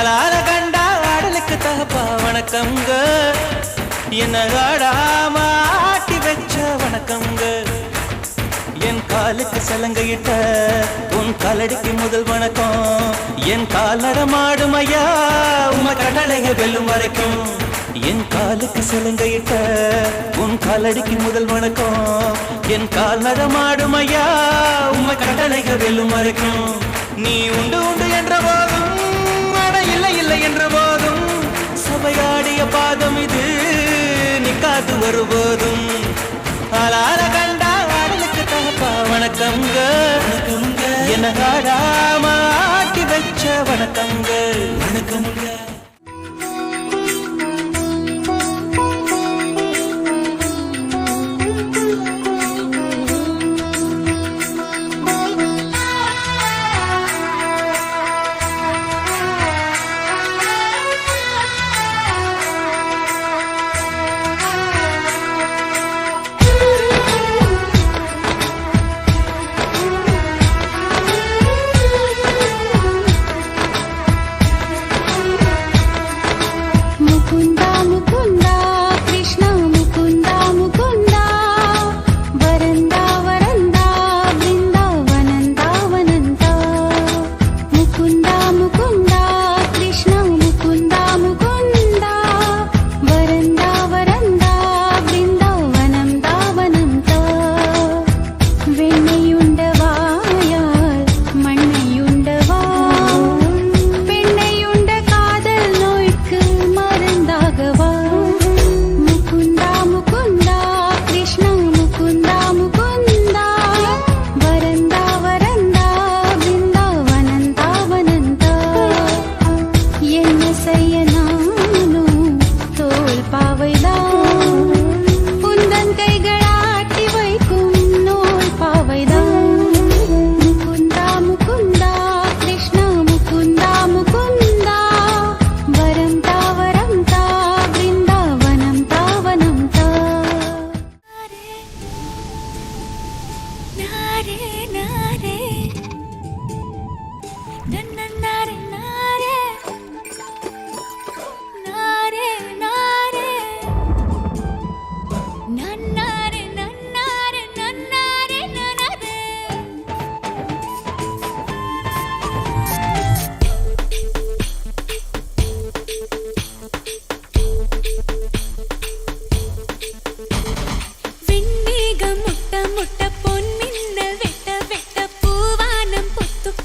கலால கண்டா ஆடலுக்கு தகப்பா வணக்கங்க என்ன ஆடாம ஆட்டி வச்ச வணக்கங்க என் காலுக்கு சலங்கையிட்ட உன் காலடிக்கு முதல் வணக்கம். என் காலடமாடும் ஐயா உம கடலைய வெல்லும் வரைக்கும். என் காலுக்கு சலங்கையிட்ட உன் காலடிக்கு முதல் வணக்கம். என் காலடமாடும் ஐயா உம கடலைய வெல்லும் வரைக்கும். நீ உண்டு உண்டு என்ற போதும் என்று போதும் சபையாடிய பாதம் இது. நிக்காது வருபோதும் அலார கண்டா அடலுக்கு தகப்பா வணக்கங்க. என ஆடாம வச்ச வணக்கங்க. வணக்கங்க நன்னாரு நன்னாரு நன்னாரு நனது விண்மேகம் முட்ட முட்ட பொன்மின்னல் வெட்ட வெட்ட பூவானம் பொத்துக்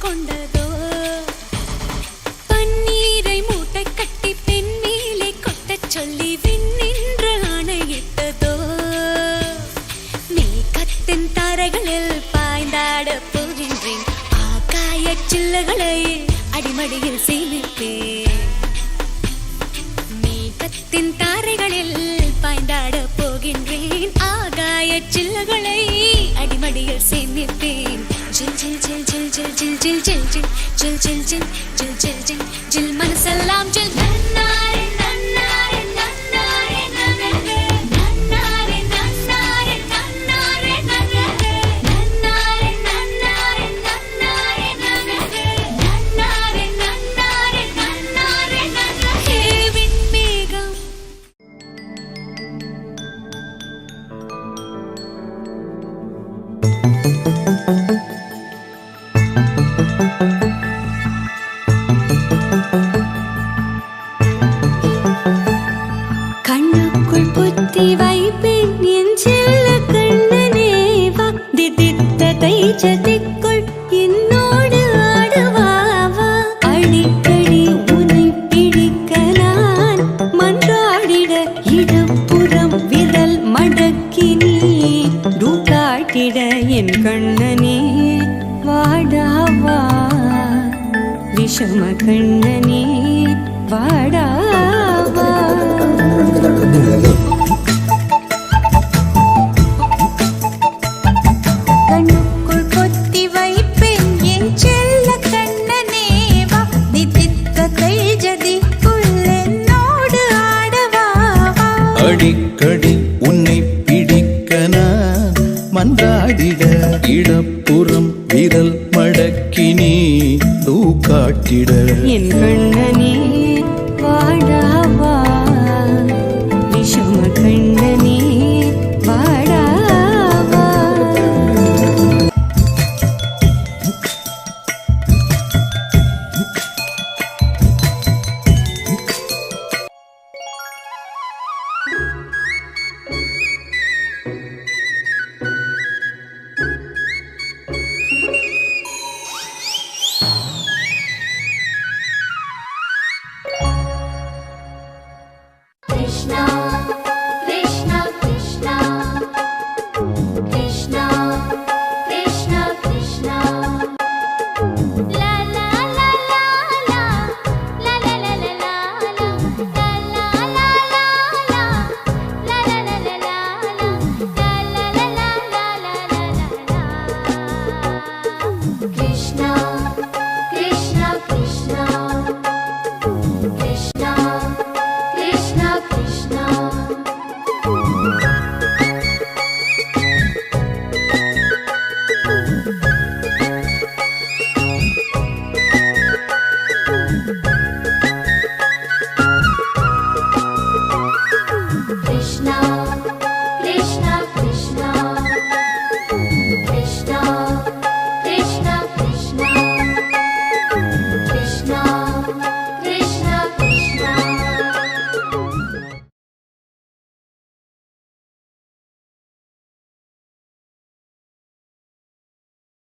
வானத்தின் தாரைகளில் பாய்ந்தாட போகின்றேன் ஆகாய சில்லுகளை அடிமடியில் சேமிப்பேன் ஜில் ஜில் ஜில் ஜில் ஜில் ஜில் ஜில் ஜில் ஜில் ஜில் ஜில் ஜில் ஜில் ஜில் ஜில் மனசெல்லாம் ஜில் தன்னா மான்றாடிட இடப்புறம் விரல் மடக்கி நீ தூக்காட்டிட. என் கண்ணனே வாடாவா